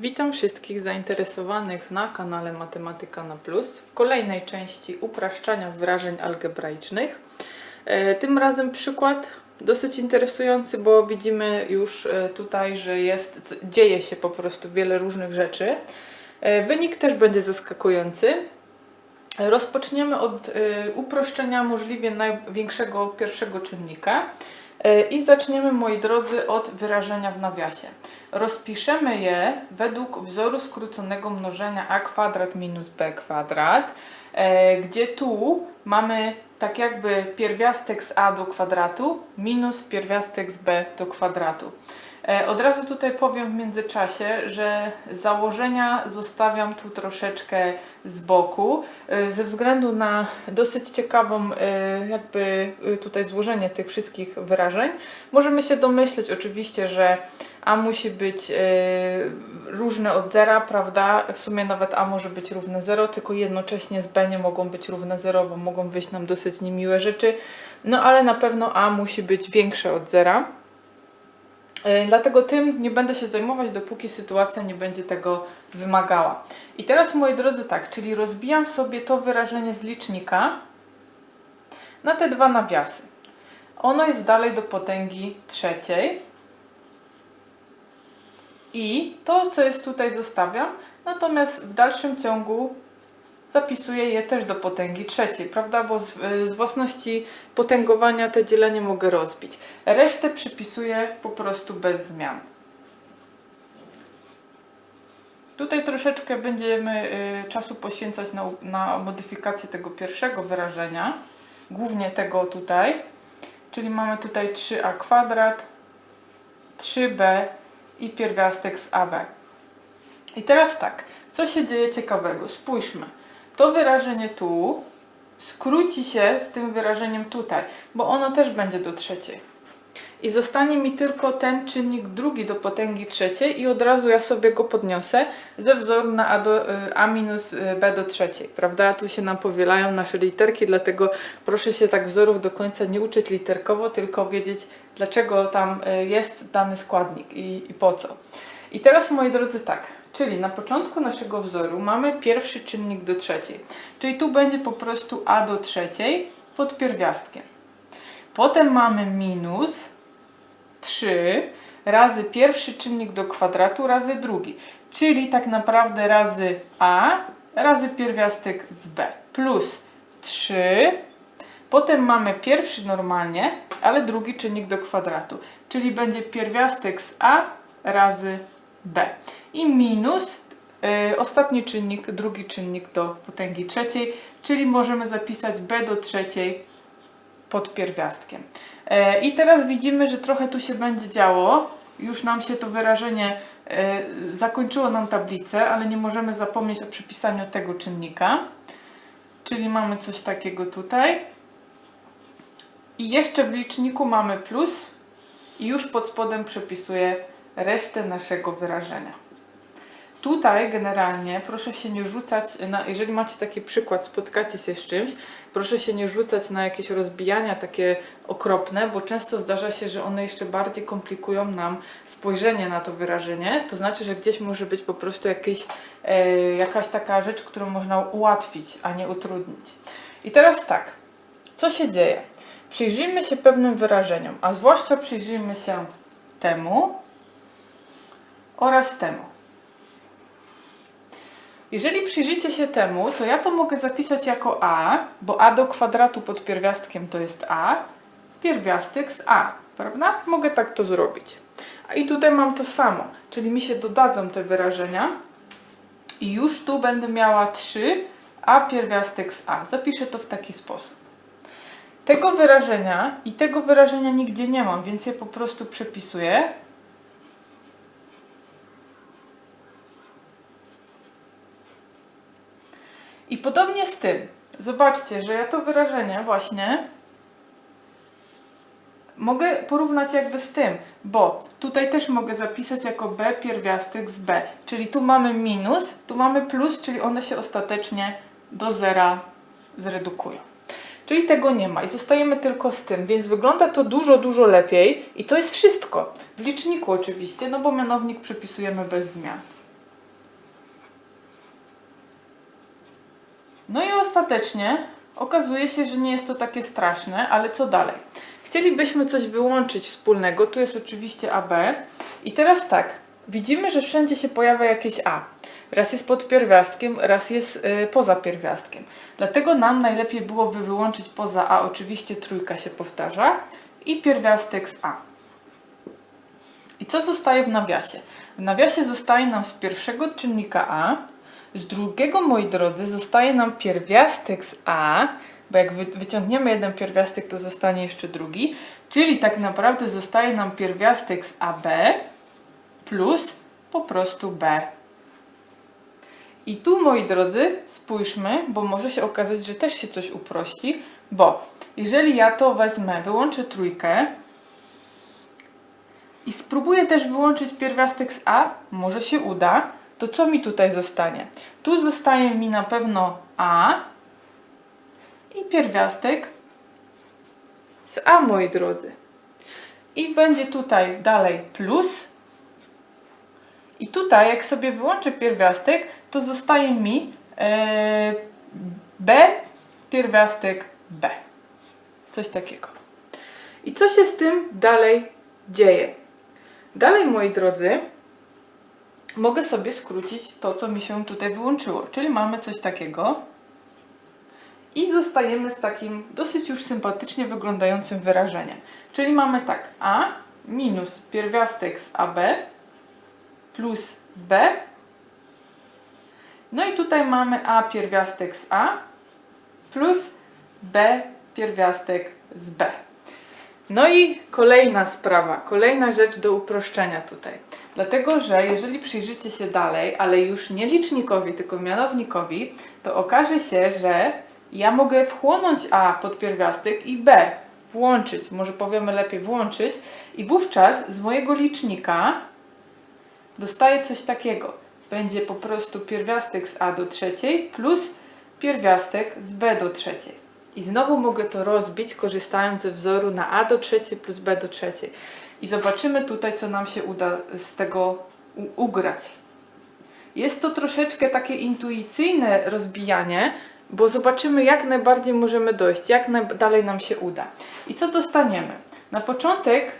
Witam wszystkich zainteresowanych na kanale Matematyka na Plus w kolejnej części upraszczania wyrażeń algebraicznych. E, Tym razem przykład dosyć interesujący, bo widzimy już e, tutaj, że jest, dzieje się po prostu wiele różnych rzeczy. E, Wynik też będzie zaskakujący. Rozpoczniemy od uproszczenia możliwie największego pierwszego czynnika i zaczniemy, moi drodzy, od wyrażenia w nawiasie. Rozpiszemy je według wzoru skróconego mnożenia a kwadrat minus b kwadrat, e, gdzie tu mamy tak jakby pierwiastek z a do kwadratu minus pierwiastek z b do kwadratu. E, Od razu tutaj powiem w międzyczasie, że założenia zostawiam tu troszeczkę z boku, e, ze względu na dosyć ciekawą e, jakby tutaj złożenie tych wszystkich wyrażeń. Możemy się domyśleć oczywiście, że a musi być różne od zera, prawda? W sumie nawet a może być równe 0, tylko jednocześnie z b nie mogą być równe 0, bo mogą wyjść nam dosyć niemiłe rzeczy. No ale na pewno a musi być większe od zera. E, Dlatego tym nie będę się zajmować, dopóki sytuacja nie będzie tego wymagała. I teraz, moi drodzy, tak, czyli rozbijam sobie to wyrażenie z licznika na te dwa nawiasy. Ono jest dalej do potęgi trzeciej. I to, co jest tutaj, zostawiam. Natomiast w dalszym ciągu zapisuję je też do potęgi trzeciej, prawda? Bo z, y, z własności potęgowania te dzielenie mogę rozbić. Resztę przypisuję po prostu bez zmian. Tutaj troszeczkę będziemy y, czasu poświęcać na, na modyfikację tego pierwszego wyrażenia, głównie tego tutaj, czyli mamy tutaj 3a kwadrat, 3b i pierwiastek z AB. I teraz tak, co się dzieje ciekawego? Spójrzmy. To wyrażenie tu skróci się z tym wyrażeniem tutaj, bo ono też będzie do trzeciej. I zostanie mi tylko ten czynnik drugi do potęgi trzeciej i od razu ja sobie go podniosę ze wzoru na a, do, y, a minus y, b do trzeciej, prawda? Tu się nam powielają nasze literki, dlatego proszę się tak wzorów do końca nie uczyć literkowo, tylko wiedzieć dlaczego tam y, jest dany składnik i, i po co. I teraz moi drodzy tak, czyli na początku naszego wzoru mamy pierwszy czynnik do trzeciej, czyli tu będzie po prostu a do trzeciej pod pierwiastkiem. Potem mamy minus 3 razy pierwszy czynnik do kwadratu razy drugi, czyli tak naprawdę razy a razy pierwiastek z b plus 3. Potem mamy pierwszy normalnie, ale drugi czynnik do kwadratu, czyli będzie pierwiastek z a razy b i minus y, ostatni czynnik, drugi czynnik do potęgi trzeciej, czyli możemy zapisać b do trzeciej pod pierwiastkiem. E, I teraz widzimy, że trochę tu się będzie działo. Już nam się to wyrażenie e, zakończyło nam tablicę, ale nie możemy zapomnieć o przypisaniu tego czynnika. Czyli mamy coś takiego tutaj. I jeszcze w liczniku mamy plus i już pod spodem przepisuję resztę naszego wyrażenia. Tutaj generalnie proszę się nie rzucać, na, jeżeli macie taki przykład, spotkacie się z czymś, proszę się nie rzucać na jakieś rozbijania takie okropne, bo często zdarza się, że one jeszcze bardziej komplikują nam spojrzenie na to wyrażenie. To znaczy, że gdzieś może być po prostu jakieś, e, jakaś taka rzecz, którą można ułatwić, a nie utrudnić. I teraz tak, co się dzieje? Przyjrzyjmy się pewnym wyrażeniom, a zwłaszcza przyjrzyjmy się temu oraz temu. Jeżeli przyjrzycie się temu, to ja to mogę zapisać jako a, bo a do kwadratu pod pierwiastkiem to jest a, pierwiastek z a, prawda? Mogę tak to zrobić. A i tutaj mam to samo, czyli mi się dodadzą te wyrażenia i już tu będę miała 3 a pierwiastek z a. Zapiszę to w taki sposób. Tego wyrażenia i tego wyrażenia nigdzie nie mam, więc je po prostu przepisuję. Podobnie z tym. Zobaczcie, że ja to wyrażenie właśnie mogę porównać jakby z tym, bo tutaj też mogę zapisać jako b pierwiastek z b, czyli tu mamy minus, tu mamy plus, czyli one się ostatecznie do zera zredukują. Czyli tego nie ma i zostajemy tylko z tym, więc wygląda to dużo, dużo lepiej i to jest wszystko. W liczniku oczywiście, no bo mianownik przepisujemy bez zmian. No i ostatecznie okazuje się, że nie jest to takie straszne, ale co dalej? Chcielibyśmy coś wyłączyć wspólnego, tu jest oczywiście AB i teraz tak, widzimy, że wszędzie się pojawia jakieś A. Raz jest pod pierwiastkiem, raz jest y, poza pierwiastkiem. Dlatego nam najlepiej byłoby wyłączyć poza A, oczywiście trójka się powtarza i pierwiastek z A. I co zostaje w nawiasie? W nawiasie zostaje nam z pierwszego czynnika A, z drugiego, moi drodzy, zostaje nam pierwiastek z A, bo jak wy, wyciągniemy jeden pierwiastek, to zostanie jeszcze drugi, czyli tak naprawdę zostaje nam pierwiastek z AB plus po prostu B. I tu, moi drodzy, spójrzmy, bo może się okazać, że też się coś uprości, bo jeżeli ja to wezmę, wyłączę trójkę, i spróbuję też wyłączyć pierwiastek z A, może się uda, to co mi tutaj zostanie? Tu zostaje mi na pewno A i pierwiastek z A, moi drodzy. I będzie tutaj dalej plus. I tutaj, jak sobie wyłączę pierwiastek, to zostaje mi e, B, pierwiastek B. Coś takiego. I co się z tym dalej dzieje? Dalej, moi drodzy, mogę sobie skrócić to, co mi się tutaj wyłączyło. Czyli mamy coś takiego i zostajemy z takim dosyć już sympatycznie wyglądającym wyrażeniem. Czyli mamy tak A minus pierwiastek z AB plus B. No i tutaj mamy A pierwiastek z A plus B pierwiastek z B. No i kolejna sprawa, kolejna rzecz do uproszczenia tutaj. Dlatego, że jeżeli przyjrzycie się dalej, ale już nie licznikowi, tylko mianownikowi, to okaże się, że ja mogę wchłonąć A pod pierwiastek i B włączyć, może powiemy lepiej włączyć i wówczas z mojego licznika dostaję coś takiego. Będzie po prostu pierwiastek z A do trzeciej plus pierwiastek z B do trzeciej. I znowu mogę to rozbić, korzystając ze wzoru na A do trzeciej plus B do trzeciej. I zobaczymy tutaj, co nam się uda z tego ugrać. Jest to troszeczkę takie intuicyjne rozbijanie, bo zobaczymy, jak najbardziej możemy dojść, jak dalej nam się uda. I co dostaniemy? Na początek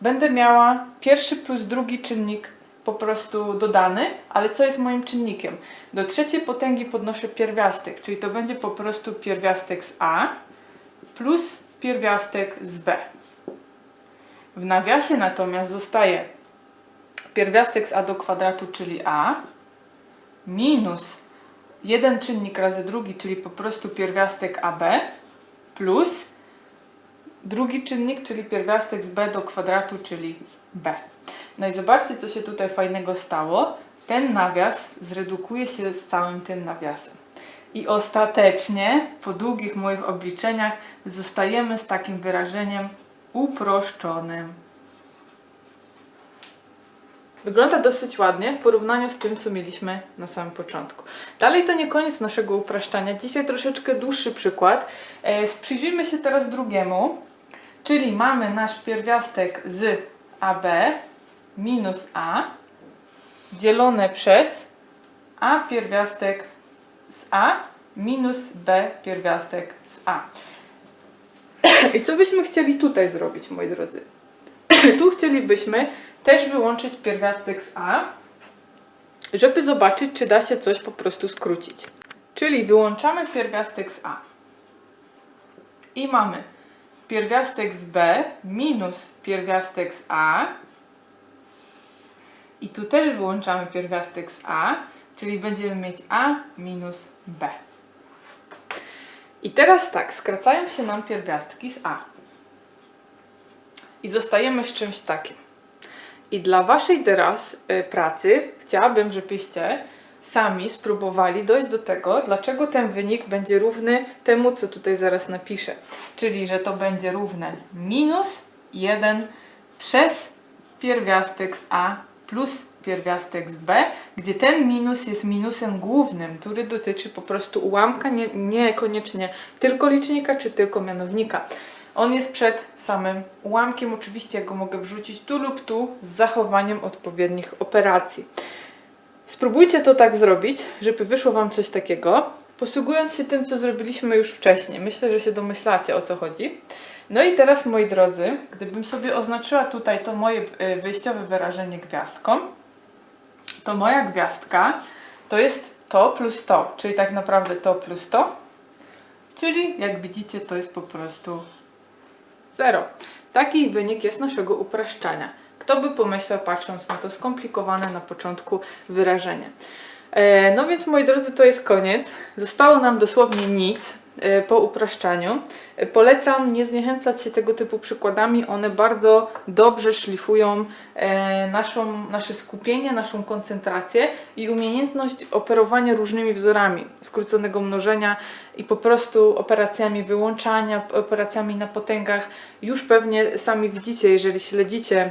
będę miała pierwszy plus drugi czynnik po prostu dodany, ale co jest moim czynnikiem? Do trzeciej potęgi podnoszę pierwiastek, czyli to będzie po prostu pierwiastek z A plus pierwiastek z B. W nawiasie natomiast zostaje pierwiastek z A do kwadratu, czyli A, minus jeden czynnik razy drugi, czyli po prostu pierwiastek AB, plus drugi czynnik, czyli pierwiastek z B do kwadratu, czyli B. No i zobaczcie, co się tutaj fajnego stało. Ten nawias zredukuje się z całym tym nawiasem. I ostatecznie, po długich moich obliczeniach, zostajemy z takim wyrażeniem uproszczonym. Wygląda dosyć ładnie w porównaniu z tym, co mieliśmy na samym początku. Dalej to nie koniec naszego upraszczania. Dzisiaj troszeczkę dłuższy przykład. E, Przyjrzyjmy się teraz drugiemu, czyli mamy nasz pierwiastek z AB minus A dzielone przez A pierwiastek z A minus B pierwiastek z A. I co byśmy chcieli tutaj zrobić, moi drodzy? tu chcielibyśmy też wyłączyć pierwiastek z A, żeby zobaczyć, czy da się coś po prostu skrócić. Czyli wyłączamy pierwiastek z A. I mamy pierwiastek z B minus pierwiastek z A. I tu też wyłączamy pierwiastek z A, czyli będziemy mieć A minus B. I teraz tak, skracają się nam pierwiastki z A. I zostajemy z czymś takim. I dla Waszej teraz y, pracy chciałabym, żebyście sami spróbowali dojść do tego, dlaczego ten wynik będzie równy temu, co tutaj zaraz napiszę. Czyli, że to będzie równe minus 1 przez pierwiastek z A plus pierwiastek z B, gdzie ten minus jest minusem głównym, który dotyczy po prostu ułamka, nie, niekoniecznie tylko licznika czy tylko mianownika. On jest przed samym ułamkiem, oczywiście ja go mogę wrzucić tu lub tu z zachowaniem odpowiednich operacji. Spróbujcie to tak zrobić, żeby wyszło Wam coś takiego. posługując się tym, co zrobiliśmy już wcześniej. Myślę, że się domyślacie o co chodzi. No i teraz, moi drodzy, gdybym sobie oznaczyła tutaj to moje y, wyjściowe wyrażenie gwiazdką, to moja gwiazdka to jest to plus to, czyli tak naprawdę to plus to, czyli jak widzicie, to jest po prostu 0. Taki wynik jest naszego upraszczania. Kto by pomyślał, patrząc na to skomplikowane na początku wyrażenie. E, No więc moi drodzy, to jest koniec. Zostało nam dosłownie nic po upraszczaniu. Polecam nie zniechęcać się tego typu przykładami. One bardzo dobrze szlifują e, naszą, nasze skupienie, naszą koncentrację i umiejętność operowania różnymi wzorami skróconego mnożenia i po prostu operacjami wyłączania, operacjami na potęgach. Już pewnie sami widzicie, jeżeli śledzicie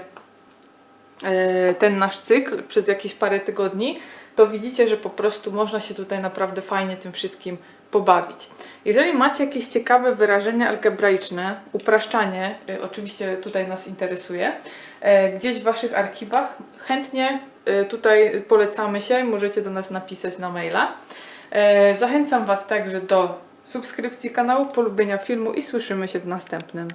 e, ten nasz cykl przez jakieś parę tygodni, to widzicie, że po prostu można się tutaj naprawdę fajnie tym wszystkim pobawić. Jeżeli macie jakieś ciekawe wyrażenia algebraiczne, upraszczanie, y, oczywiście tutaj nas interesuje, e, gdzieś w Waszych archiwach, chętnie y, tutaj polecamy się, możecie do nas napisać na maila. E, Zachęcam Was także do subskrypcji kanału, polubienia filmu i słyszymy się w następnym.